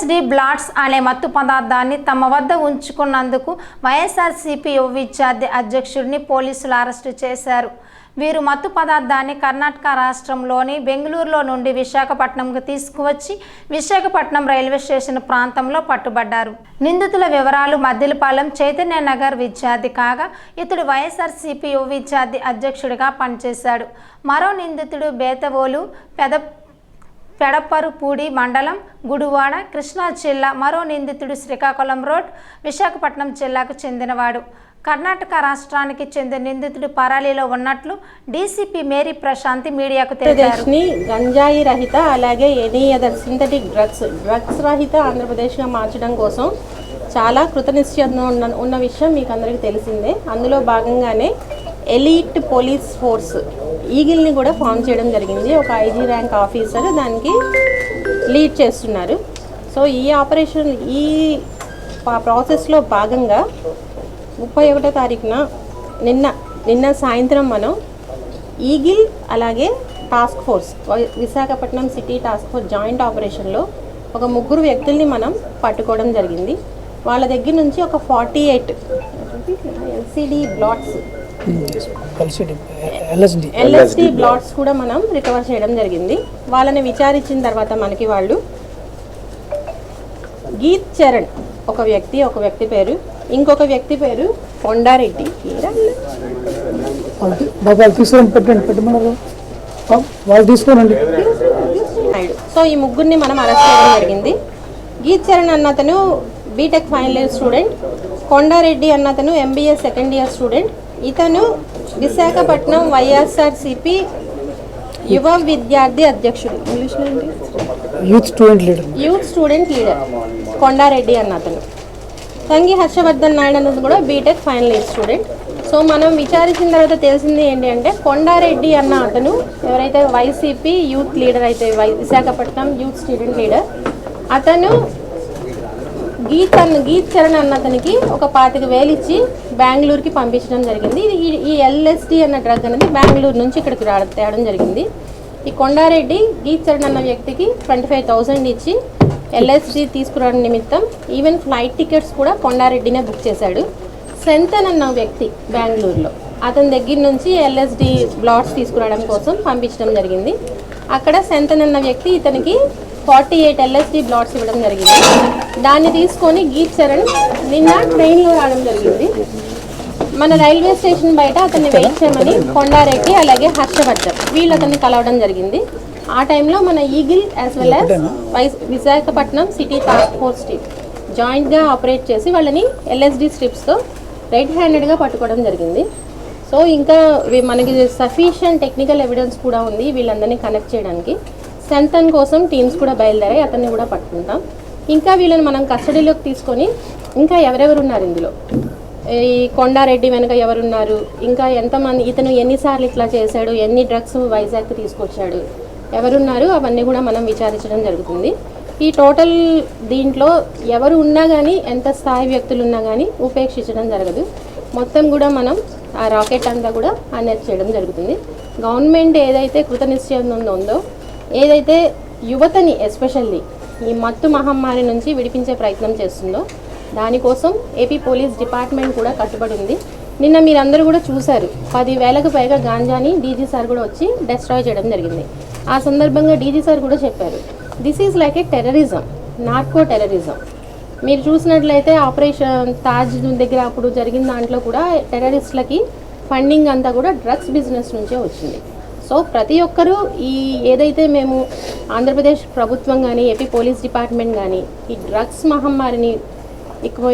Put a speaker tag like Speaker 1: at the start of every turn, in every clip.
Speaker 1: SD blots అనే మత్తు పదార్థాన్ని తమ వద్ద ఉంచుకున్నందుకు వైఎస్ఆర్సీపీ యువ విద్యార్థి అధ్యక్షుడిని పోలీసులు అరెస్టు చేశారు. వీరు మత్తు పదార్థాన్ని కర్ణాటక రాష్ట్రంలోని బెంగళూరులో నుండి విశాఖపట్నంకు తీసుకువచ్చి విశాఖపట్నం రైల్వే స్టేషన్ ప్రాంతంలో పట్టుబడ్డారు. నిందితుల వివరాలు మద్దిలపాలెం చైతన్య నగర్ విద్యార్థి కాగా ఇతడు వైఎస్ఆర్సీపీ యువ విద్యార్థి అధ్యక్షుడిగా పనిచేశాడు. మరో నిందితుడు బేతవోలు పెద పెడపరుపూడి మండలం గుడివాడ కృష్ణా జిల్లా మరో నిందితుడు శ్రీకాకుళం రోడ్ విశాఖపట్నం జిల్లాకు చెందినవాడు. కర్ణాటక రాష్ట్రానికి చెందిన నిందితుడు పరాలీలో ఉన్నట్లు డీసీపీ మేరీ ప్రశాంతి మీడియాకు తెలిపారు.
Speaker 2: గంజాయి రహిత అలాగే any other synthetic drugs drugs రహిత ఆంధ్రప్రదేశ్గా మార్చడం కోసం చాలా కృతనిశ్చయం ఉన్న ఉన్న విషయం మీకు అందరికీ తెలిసిందే. అందులో భాగంగానే ఎలీట్ పోలీస్ ఫోర్స్ ఈగిల్ని కూడా ఫామ్ చేయడం జరిగింది. ఒక ఐజీ ర్యాంక్ ఆఫీసర్ దానికి లీడ్ చేస్తున్నారు. సో ఈ ఆపరేషన్ ఈ ప్రాసెస్లో భాగంగా ముప్పై ఒకటో తారీఖున నిన్న నిన్న సాయంత్రం మనం ఈగిల్ అలాగే task force Visakhapatnam city task force joint ఆపరేషన్లో ఒక ముగ్గురు వ్యక్తుల్ని మనం పట్టుకోవడం జరిగింది. వాళ్ళ దగ్గర నుంచి ఒక ఫార్టీ ఎయిట్ ఎల్సిడి బ్లాట్స్
Speaker 3: కలిసి ఎల్ఎస్డి
Speaker 2: ఎల్ఎస్డి బ్లాట్స్ కూడా మనం రికవర్ చేయడం జరిగింది. వాళ్ళని విచారించిన తర్వాత మనకి వాళ్ళు గీత్ చరణ్ ఒక వ్యక్తి ఒక వ్యక్తి పేరు ఇంకొక వ్యక్తి పేరు కొండారెడ్డి. ఏరా?
Speaker 3: బాబు వాళ్ళు తీసుకురండి పెట్టండి పెట్టమన్నారు ఆ, వాళ్ళు తీసుకోనండి.
Speaker 2: నాయుడు సో ఈ ముగ్గురిని మనం అరెస్ట్ చేయడం జరిగింది. గీత్ చరణ్ అన్న అతను BTech final year student Kondareddy అన్న అతను ఎంబీఏ సెకండ్ ఇయర్ స్టూడెంట్ ఇతను విశాఖపట్నం వైఎస్ఆర్సిపి యువ విద్యార్థి అధ్యక్షుడు. ఇంగ్లీష్లో ఏంటి?
Speaker 3: Youth student leader
Speaker 2: youth student leader Kondareddy అన్న అతను. తంగి హర్షవర్ధన్ నాయుడు అన్నది కూడా BTech final year student so మనం విచారించిన తర్వాత తెలిసింది ఏంటి అంటే కొండారెడ్డి అన్న అతను ఎవరైతే వైసీపీ యూత్ లీడర్ అయితే వై విశాఖపట్నం యూత్ స్టూడెంట్ లీడర్ అతను గీత్ అన్న గీత్ చరణ్ అన్న అతనికి ఒక పాతిక వేలు ఇచ్చి బెంగళూరుకి పంపించడం జరిగింది. ఇది ఈ- ఈ ఎల్ఎస్డి అన్న డ్రగ్ అనేది బెంగళూరు నుంచి ఇక్కడికి రా తేవడం జరిగింది. ఈ కొండారెడ్డి గీత్ చరణ్ అన్న వ్యక్తికి ట్వంటీ ఫైవ్ థౌసండ్ ఇచ్చి ఎల్ఎస్డి తీసుకురావడం నిమిత్తం ఈవెన్ ఫ్లైట్ టికెట్స్ కూడా కొండారెడ్డినే బుక్ చేశాడు. సెంతన్ అన్న వ్యక్తి బెంగళూరులో అతని దగ్గర నుంచి ఎల్ఎస్డి బ్లాట్స్ తీసుకురావడం కోసం పంపించడం జరిగింది. అక్కడ సెంతన్ అన్న వ్యక్తి ఇతనికి ఫార్టీ ఎయిట్ ఎల్ఎస్డి బ్లాట్స్ ఇవ్వడం జరిగింది. దాన్ని తీసుకొని గీత్ చరణ్ నిన్న ట్రైన్లో రావడం జరిగింది. మన రైల్వే స్టేషన్ బయట అతన్ని వెయిట్ చేయమని కొండారెడ్డి అలాగే హర్షవర్ధన్ వీళ్ళు అతన్ని కలవడం జరిగింది. ఆ టైంలో మన Eagle as well as wise Visakhapatnam city task force team జాయింట్గా operate చేసి వాళ్ళని ఎల్ఎస్డి స్ట్రిప్స్తో రైట్ హ్యాండెడ్గా పట్టుకోవడం జరిగింది. సో ఇంకా మనకి సఫిషియంట్ టెక్నికల్ ఎవిడెన్స్ కూడా ఉంది వీళ్ళందరినీ కనెక్ట్ చేయడానికి. సెంతన్ కోసం టీమ్స్ కూడా బయలుదేరాయి అతన్ని కూడా పట్టుకుంటాం. ఇంకా వీళ్ళని మనం కస్టడీలోకి తీసుకొని ఇంకా ఎవరెవరు ఉన్నారు ఇందులో? ఈ కొండారెడ్డి వెనుక ఎవరున్నారు? ఇంకా ఎంతమంది ఇతను ఎన్నిసార్లు ఇట్లా చేశాడు? ఎన్ని డ్రగ్స్ వైజాగ్కి తీసుకొచ్చాడు? ఎవరున్నారు? అవన్నీ కూడా మనం విచారించడం జరుగుతుంది. ఈ టోటల్ దీంట్లో ఎవరు ఉన్నా కానీ ఎంత స్థాయి వ్యక్తులు ఉన్నా కానీ ఉపేక్షించడం జరగదు. మొత్తం కూడా మనం ఆ రాకెట్ అంతా కూడా అరెస్ట్ చేయడం జరుగుతుంది. గవర్నమెంట్ ఏదైతే కృతనిశ్చయం ఉందో ఏదైతే యువతని ఎస్పెషల్లీ ఈ మత్తు మహమ్మారి నుంచి విడిపించే ప్రయత్నం చేస్తుందో దానికోసం ఏపీ పోలీస్ డిపార్ట్మెంట్ కూడా కట్టుబడి ఉంది నిన్న మీరందరూ కూడా చూశారు. పదివేలకు పైగా గాంజాని డీజీ సార్ కూడా వచ్చి డెస్ట్రాయ్ చేయడం జరిగింది. ఆ సందర్భంగా డీజీ సార్ కూడా చెప్పారు. This is like a terrorism narco terrorism మీరు చూసినట్లయితే ఆపరేషన్ తాజ్ దగ్గర అప్పుడు జరిగిన దాంట్లో కూడా టెర్రరిస్టులకి ఫండింగ్ అంతా కూడా డ్రగ్స్ బిజినెస్ నుంచే వచ్చింది. సో ప్రతి ఒక్కరూ ఈ ఏదైతే మేము ఆంధ్రప్రదేశ్ ప్రభుత్వం కానీ ఏపీ పోలీస్ డిపార్ట్మెంట్ కానీ ఈ డ్రగ్స్ మహమ్మారిని ఎక్కువ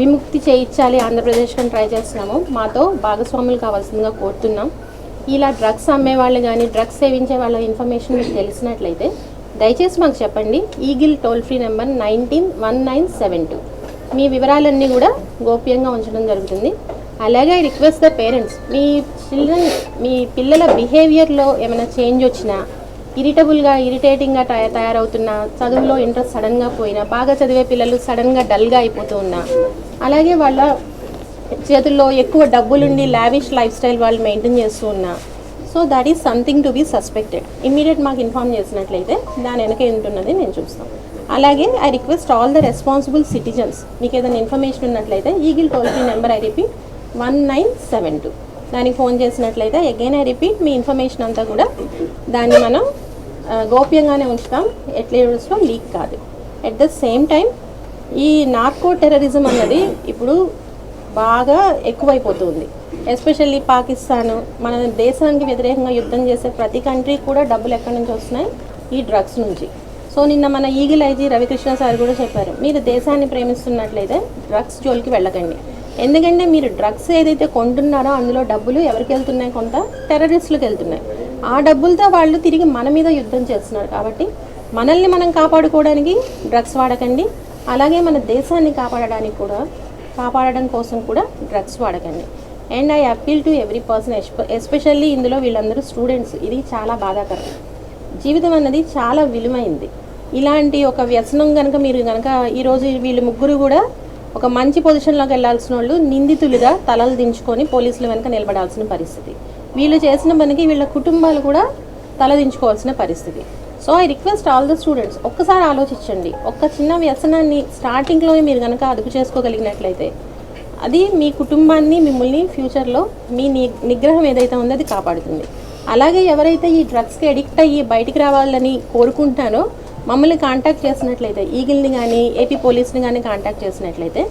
Speaker 2: విముక్తి చేయించాలి ఆంధ్రప్రదేశ్ అని ట్రై చేస్తున్నాము. మాతో భాగస్వాములు కావాల్సిందిగా కోరుతున్నాం. ఇలా డ్రగ్స్ అమ్మే వాళ్ళు కానీ డ్రగ్స్ సేవించే వాళ్ళ ఇన్ఫర్మేషన్ మీకు తెలిసినట్లయితే దయచేసి మాకు చెప్పండి. Eagle toll free number nineteen one nine seven two. మీ వివరాలన్నీ కూడా గోప్యంగా ఉంచడం జరుగుతుంది. అలాగే ఐ రిక్వెస్ట్ ద పేరెంట్స్ మీ చిల్డ్రన్ మీ పిల్లల బిహేవియర్లో ఏమైనా చేంజ్ వచ్చినా ఇరిటబుల్గా ఇరిటేటింగ్గా తయ తయారవుతున్నా చదువులో ఇంట్రెస్ట్ సడన్గా పోయినా బాగా చదివే పిల్లలు సడన్గా డల్గా అయిపోతూ ఉన్నా అలాగే వాళ్ళ చేతుల్లో ఎక్కువ డబ్బులుండి లావిష్ లైఫ్ స్టైల్ వాళ్ళు మెయింటైన్ చేస్తూ ఉన్నా. So that is something to be suspected immediate మాకు ఇన్ఫామ్ చేసినట్లయితే దాని వెనక ఏంటున్నది నేను చూస్తాను అలాగే I request all the responsible citizens మీకు ఏదైనా ఇన్ఫర్మేషన్ ఉన్నట్లయితే Eagle toll free number I repeat one nine seven two దానికి ఫోన్ చేసినట్లయితే అగైన్ ఐ రిపీట్ మీ ఇన్ఫర్మేషన్ అంతా కూడా దాన్ని మనం గోప్యంగానే ఉంచుతాం. ఎట్లా ఉంచుతాం లీక్ కాదు. ఎట్ ద సేమ్ టైం ఈ నార్కో టెర్రరిజం అన్నది ఇప్పుడు బాగా ఎక్కువైపోతుంది. ఎస్పెషల్లీ పాకిస్తాన్ మన దేశానికి వ్యతిరేకంగా యుద్ధం చేసే ప్రతి కంట్రీ కూడా డబ్బులు ఎక్కడి నుంచి వస్తున్నాయి? ఈ డ్రగ్స్ నుంచి. సో నిన్న మన ఈగిల్ ఐజీ రవికృష్ణ సార్ కూడా చెప్పారు మీరు దేశాన్ని ప్రేమిస్తున్నట్లయితే డ్రగ్స్ జోలికి వెళ్ళకండి. ఎందుకంటే మీరు డ్రగ్స్ ఏదైతే కొంటున్నారో అందులో డబ్బులు ఎవరికి వెళ్తున్నాయి కొంత? టెర్రరిస్టులకు వెళ్తున్నాయి. ఆ డబ్బులతో వాళ్ళు తిరిగి మన మీద యుద్ధం చేస్తున్నారు కాబట్టి మనల్ని మనం కాపాడుకోవడానికి డ్రగ్స్ వాడకండి. అలాగే మన దేశాన్ని కాపాడడానికి కూడా కాపాడడం కోసం కూడా drugs వాడకండి. And I appeal to every person especially ఇందులో వీళ్ళందరూ స్టూడెంట్స్ ఇది చాలా బాధాకరం. జీవితం అన్నది చాలా విలువైంది. ఇలాంటి ఒక వ్యసనం కనుక మీరు కనుక ఈరోజు వీళ్ళు ముగ్గురు కూడా ఒక మంచి పొజిషన్లోకి వెళ్ళాల్సిన వాళ్ళు నిందితులుగా తలలు దించుకొని పోలీసులు వెనుక నిలబడాల్సిన పరిస్థితి. వీళ్ళు చేసిన పనికి వీళ్ళ కుటుంబాలు కూడా తలదించుకోవాల్సిన పరిస్థితి. So I request all the students ఒక్కసారి ఆలోచించండి. ఒక్క చిన్న వ్యసనాన్ని స్టార్టింగ్లోనే మీరు కనుక అదుపు చేసుకోగలిగినట్లయితే అది మీ కుటుంబాన్ని మిమ్మల్ని ఫ్యూచర్లో మీ నిగ్రహం ఏదైతే ఉందో అది కాపాడుతుంది. అలాగే ఎవరైతే ఈ డ్రగ్స్కి అడిక్ట్ అయ్యి బయటికి రావాలని కోరుకుంటారో మమ్మల్ని కాంటాక్ట్ చేసినట్లయితే ఈగిల్ని కానీ ఏపీ పోలీస్ని కానీ కాంటాక్ట్ చేసినట్లయితే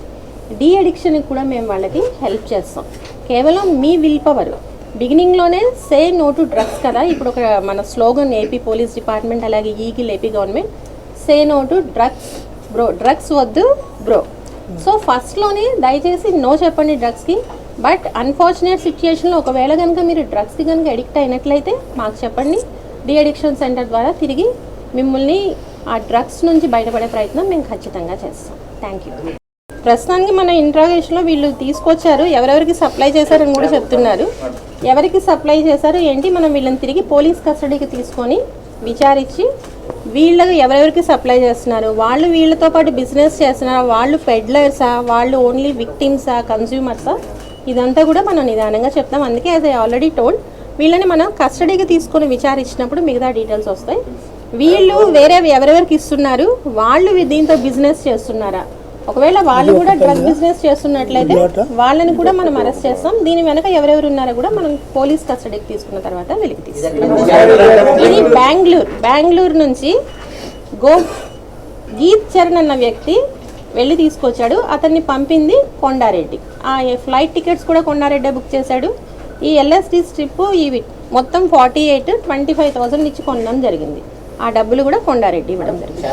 Speaker 2: డీ అడిక్షన్కి కూడా మేము వాళ్ళకి హెల్ప్ చేస్తాం. కేవలం మీ విల్ పవర్ బిగినింగ్లోనే సే నో టు డ్రగ్స్ కదా? ఇప్పుడు ఒక మన స్లోగన్ ఏపీ పోలీస్ డిపార్ట్మెంట్ అలాగే Eagle AP government say no to drugs bro drugs వద్దు బ్రో. సో ఫస్ట్లోనే దయచేసి నో చెప్పండి డ్రగ్స్కి బట్ అన్ఫార్చునేట్ సిచ్యుయేషన్లో ఒకవేళ కనుక మీరు డ్రగ్స్కి కనుక అడిక్ట్ అయినట్లయితే మాకు చెప్పండి. డి అడిక్షన్ సెంటర్ ద్వారా తిరిగి మిమ్మల్ని ఆ డ్రగ్స్ నుంచి బయటపడే ప్రయత్నం మేము ఖచ్చితంగా చేస్తాం. Thank you. ప్రస్తుతానికి మన ఇంట్రాగేషన్లో వీళ్ళు తీసుకొచ్చారు. ఎవరెవరికి సప్లై చేశారని కూడా చెప్తున్నారు. ఎవరికి సప్లై చేశారు ఏంటి మనం వీళ్ళని తిరిగి పోలీస్ కస్టడీకి తీసుకొని విచారించి వీళ్ళకి ఎవరెవరికి సప్లై చేస్తున్నారు వాళ్ళు వీళ్ళతో పాటు బిజినెస్ చేస్తున్నారా వాళ్ళు పెడ్లర్సా వాళ్ళు ఓన్లీ విక్టిమ్సా కన్జ్యూమర్సా ఇదంతా కూడా మనం నిదానంగా చెప్తాం. అందుకే అది ఐ ఆల్రెడీ టోల్డ్ వీళ్ళని మనం కస్టడీకి తీసుకొని విచారించినప్పుడు మిగతా డీటెయిల్స్ వస్తాయి. వీళ్ళు వేరే ఎవరెవరికి ఇస్తున్నారు వాళ్ళు దీంతో బిజినెస్ చేస్తున్నారా? ఒకవేళ వాళ్ళు కూడా డ్రగ్ బిజినెస్ చేస్తున్నట్లయితే వాళ్ళని కూడా మనం అరెస్ట్ చేస్తాం. దీని వెనక ఎవరెవరు ఉన్నారో కూడా మనం పోలీస్ కస్టడీకి తీసుకున్న తర్వాత వెలికి తీస్తాం ఇది బెంగళూరు బెంగళూరు నుంచి గో గీత్ చరణ్ అన్న వ్యక్తి వెళ్ళి తీసుకొచ్చాడు. అతన్ని పంపింది కొండారెడ్డి. ఆ ఫ్లైట్ టికెట్స్ కూడా కొండారెడ్డే బుక్ చేశాడు. ఈ ఎల్ఎస్డి స్ట్రిప్ ఇవి మొత్తం forty eight twenty five thousand ఇచ్చి కొనడం జరిగింది. ఆ డబ్బులు కూడా కొండారెడ్డి ఇవ్వడం జరిగింది.